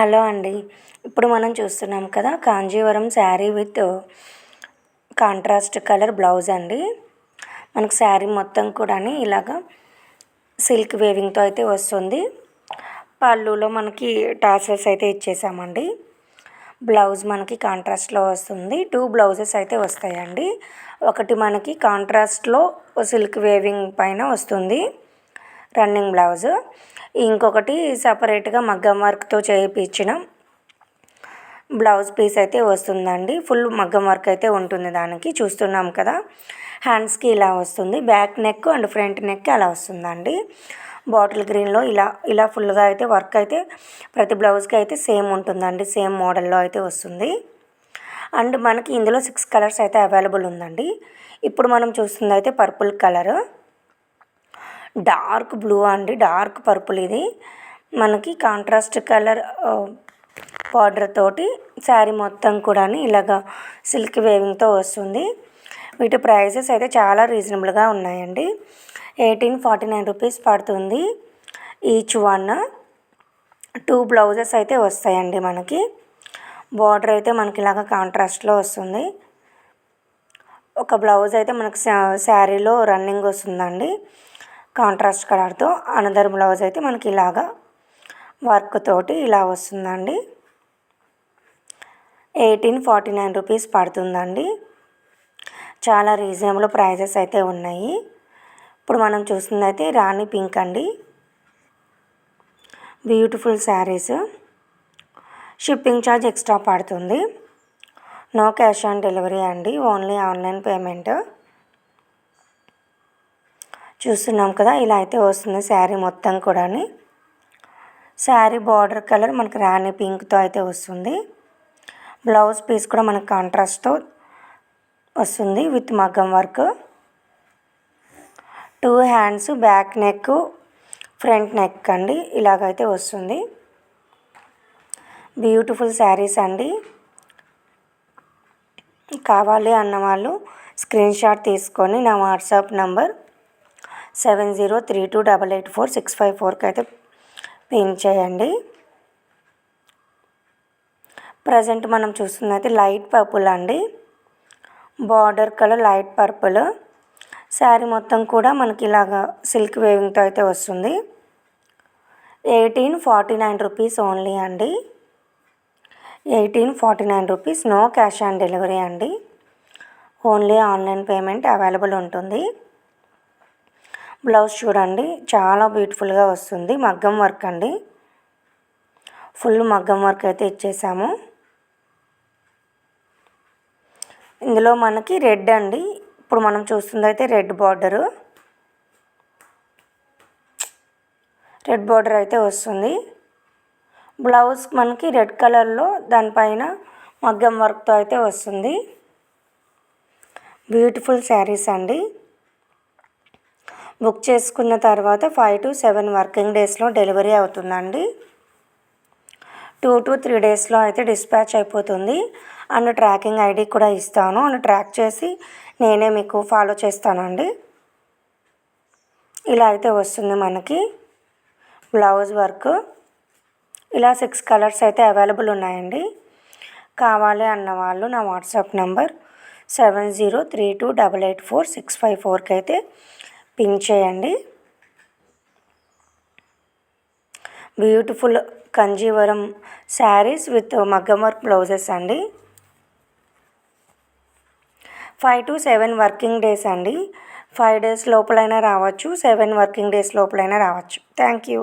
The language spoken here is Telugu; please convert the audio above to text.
హలో అండి. ఇప్పుడు మనం చూస్తున్నాం కదా Kanjivaram sari with contrast colour blouse అండి. మనకు శారీ మొత్తం కూడా ఇలాగ సిల్క్ వేవింగ్తో అయితే వస్తుంది. పళ్ళులో మనకి టాసెస్ అయితే ఇచ్చేసామండి. బ్లౌజ్ మనకి కాంట్రాస్ట్లో వస్తుంది. టూ బ్లౌజెస్ అయితే వస్తాయండి. ఒకటి మనకి కాంట్రాస్ట్లో సిల్క్ వేవింగ్ పైన వస్తుంది. Running blouse. ఇంకొకటి సపరేట్గా మగ్గం వర్క్తో చేయించిన బ్లౌజ్ పీస్ అయితే వస్తుందండి. ఫుల్ మగ్గం వర్క్ అయితే ఉంటుంది దానికి. చూస్తున్నాం కదా హ్యాండ్స్కి ఇలా వస్తుంది. Back neck and front neck అలా వస్తుందండి. బాటిల్ గ్రీన్లో ఇలా ఇలా ఫుల్గా అయితే వర్క్ అయితే ప్రతి బ్లౌజ్కి అయితే సేమ్ ఉంటుందండి. సేమ్ మోడల్లో అయితే వస్తుంది. అండ్ మనకి ఇందులో సిక్స్ కలర్స్ అయితే అవైలబుల్ ఉందండి. ఇప్పుడు మనం చూస్తుంది అయితే పర్పుల్ కలర్ డార్క్ బ్లూ అండి డార్క్ పర్పుల్ ఇది. మనకి కాంట్రాస్ట్ కలర్ బార్డర్ తోటి శారీ మొత్తం కూడా ఇలాగ సిల్క్ వేవింగ్తో వస్తుంది. వీటి ప్రైజెస్ అయితే చాలా రీజనబుల్గా ఉన్నాయండి. ఎయిటీన్ ఫార్టీ నైన్ రూపీస్ పడుతుంది ఈచ్ వన్. టూ బ్లౌజెస్ అయితే వస్తాయండి మనకి. బార్డర్ అయితే మనకి ఇలాగ కాంట్రాస్ట్లో వస్తుంది. ఒక బ్లౌజ్ అయితే మనకి శారీలో రన్నింగ్ వస్తుందండి. కాంట్రాస్ట్ కలర్తో అనదర్ బ్లౌజ్ అయితే మనకి ఇలాగా వర్క్ తోటి ఇలా వస్తుందండి. ఎయిటీన్ ఫార్టీ నైన్ రూపీస్ పడుతుందండి. చాలా రీజనబుల్ ప్రైజెస్ అయితే ఉన్నాయి. ఇప్పుడు మనం చూస్తుంది అయితే రాణి పింక్ అండి. Beautiful saris. Shipping charge extra పడుతుంది. నో క్యాష్ ఆన్ డెలివరీ అండి. Only online payment. చూస్తున్నాం కదా ఇలా అయితే వస్తుంది శారీ మొత్తం కూడా శారీ బార్డర్ కలర్ మనకి రాణి పింక్తో అయితే వస్తుంది. బ్లౌజ్ పీస్ కూడా మనకి కాంట్రాస్ట్తో వస్తుంది విత్ మగ్గం work. Two hands back neck front neck అండి ఇలాగైతే వస్తుంది. బ్యూటిఫుల్ శారీస్ అండి. కావాలి అన్న వాళ్ళు స్క్రీన్ షాట్ తీసుకొని నా WhatsApp number seven zero three two double eight four six five ఫోర్కి అయితే పిన్ చేయండి ప్రజెంట్ మనం చూస్తుంది అయితే లైట్ పర్పుల్ అండి. Border colour light purple. Sari మొత్తం కూడా మనకి ఇలాగా సిల్క్ వేవింగ్తో అయితే వస్తుంది. Eighteen forty nine rupees only అండి. Eighteen forty nine rupees no cash on delivery అండి. ఓన్లీ ఆన్లైన్ పేమెంట్ అవైలబుల్ ఉంటుంది. బ్లౌజ్ చూడండి. చాలా బ్యూటిఫుల్గా వస్తుంది. మగ్గం వర్క్ అండి. ఫుల్ మగ్గం వర్క్ అయితే ఇచ్చేసాము. ఇందులో మనకి రెడ్ అండి. ఇప్పుడు మనం చూస్తుంది అయితే రెడ్ బార్డరు. రెడ్ బార్డర్ అయితే వస్తుంది. బ్లౌజ్ మనకి రెడ్ కలర్లో దానిపైన మగ్గం వర్క్తో అయితే వస్తుంది. బ్యూటిఫుల్ శారీస్ అండి. బుక్ చేసుకున్న తర్వాత ఫైవ్ టు సెవెన్ వర్కింగ్ డేస్లో డెలివరీ అవుతుందండి. టూ టు త్రీ డేస్లో అయితే డిస్పాచ్ అయిపోతుంది. అండ్ ట్రాకింగ్ ఐడి కూడా ఇస్తాను. అండ్ ట్రాక్ చేసి నేనే మీకు ఫాలో చేస్తానండి. ఇలా అయితే వస్తుంది మనకి బ్లౌజ్ వర్క్. ఇలా సిక్స్ కలర్స్ అయితే అవైలబుల్ ఉన్నాయండి. కావాలి అన్న వాళ్ళు నా WhatsApp number seven zero three two double eight four six five ఫోర్కి అయితే పిన్ చేయండి. బ్యూటిఫుల్ కంజీవరం శారీస్ విత్ మగ్గం వర్క్ బ్లౌజెస్ అండి. Five to seven working days అండి. ఫైవ్ డేస్ లోపలైనా రావచ్చు సెవెన్ వర్కింగ్ డేస్ లోపలైనా రావచ్చు. Thank you.